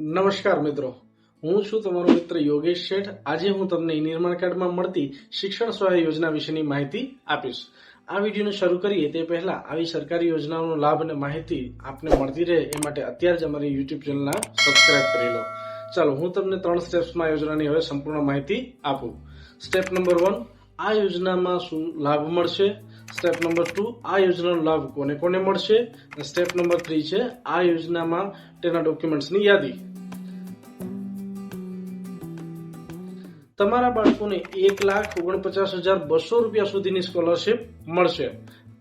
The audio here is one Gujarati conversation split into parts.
નમસ્કાર મિત્રો. હું છું તમારો મિત્ર યોગેશ શેઠ. આજે હું તમને નિર્માણ કાર્ડમાં મળતી શિક્ષણ સહાય યોજના વિશેની માહિતી આપીશ. આ વિડીયોને શરૂ કરીએ તે પહેલા આવી સરકારી યોજનાઓનો લાભ અને માહિતી આપને મળતી રહે એ માટે અત્યારે જ અમારી યુટ્યુબ ચેનલના સબસ્ક્રાઇબ કરી લો. ચાલો, હું તમને ત્રણ સ્ટેપ્સમાં યોજનાની હવે સંપૂર્ણ માહિતી આપું. સ્ટેપ નંબર વન, આ યોજનામાં શું લાભ મળશે? સ્ટેપ નંબર ટુ આ યોજનાનો લાભ કોને કોને મળશે? સ્ટેપ નંબર થ્રી છે, આ યોજનામાં તેના ડોક્યુમેન્ટ્સની યાદી. તમારા બાળકોને એક લાખ ઓગણપચાસ હજાર બસો રૂપિયા સુધીની સ્કોલરશિપ મળશે,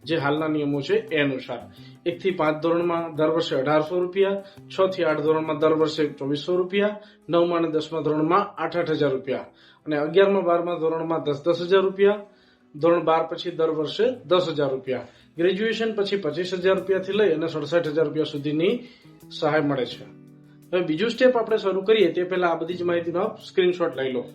જે હાલના નિયમો છે એ અનુસાર. એક થી પાંચ ધોરણમાં દર વર્ષે અઢારસો રૂપિયા છ થી આઠ ધોરણમાં દર વર્ષે ચોવીસો રૂપિયા, નવમાં અને દસમા ધોરણમાં આઠ આઠ હજાર રૂપિયા. અને અગિયારમાં બારમા ધોરણમાં દસ દસ હજાર રૂપિયા ધોરણ બાર પછી દર વર્ષે દસ હજાર રૂપિયા. ગ્રેજ્યુએશન પછી પચીસ હજાર રૂપિયાથી લઈ અને સડસઠ હજાર રૂપિયા સુધીની સહાય મળે છે. હવે બીજું સ્ટેપ આપણે શરૂ કરીએ તે પહેલા આ બધી જ માહિતીનો સ્ક્રીનશોટ લઈ લો.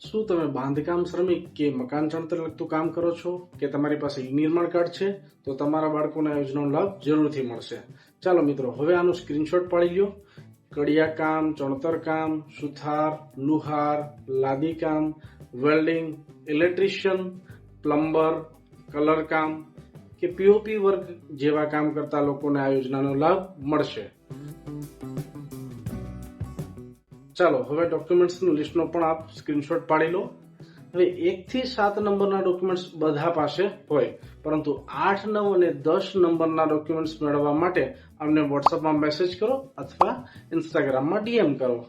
શું તમે બાંધકામ શ્રમિક કે મકાન ચણતર લગતું કામ કરો છો? કે તમારી પાસે ઈ નિર્માણ કાર્ડ છે? તો તમારા બાળકોને યોજનાનો લાભ જરૂરથી મળશે. ચાલો મિત્રો, હવે આનું સ્ક્રીનશોટ પાડી લ્યો. કડિયા કામ ચણતર કામ સુથાર, લુહાર લાદી કામ વેલ્ડિંગ, ઇલેક્ટ્રિશિયન, પ્લમ્બર કલર કામ કે પીઓપી વર્ગ જેવા કામ કરતા લોકોને આ યોજનાનો લાભ મળશે. ચાલો, હવે ડોક્યુમેન્ટ્સનું લિસ્ટનો પણ આપ સ્ક્રીનશોટ પાડી લો. હવે એક થી સાત નંબરના ડોક્યુમેન્ટ્સ બધા પાસે હોય. પરંતુ આઠ, નવ અને દસ નંબરના ડોક્યુમેન્ટ્સ મેળવવા માટે અમને વોટ્સઅપમાં મેસેજ કરો અથવા ઇન્સ્ટાગ્રામમાં ડીએમ કરો.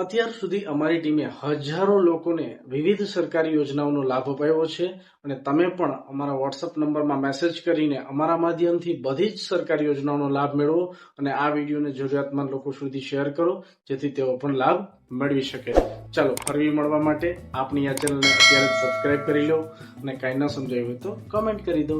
અત્યાર સુધી અમારી ટીમે હજારો લોકોને વિવિધ સરકારી યોજનાઓનો લાભ અપાયો છે અને તમે પણ અમારા વોટ્સઅપ નંબરમાં મેસેજ કરીને અમારા માધ્યમથી બધી જ સરકારી યોજનાઓનો લાભ મેળવો અને આ વિડીયોને જરૂરિયાતમંદ લોકો સુધી શેર કરો, જેથી તેઓ પણ લાભ મેળવી શકે. ચાલો ફરવી મળવા માટે આપની આ ચેનલને અત્યારે સબસ્ક્રાઇબ કરી લો અને કાંઈ ન સમજાયું હોય તો કમેન્ટ કરી દો.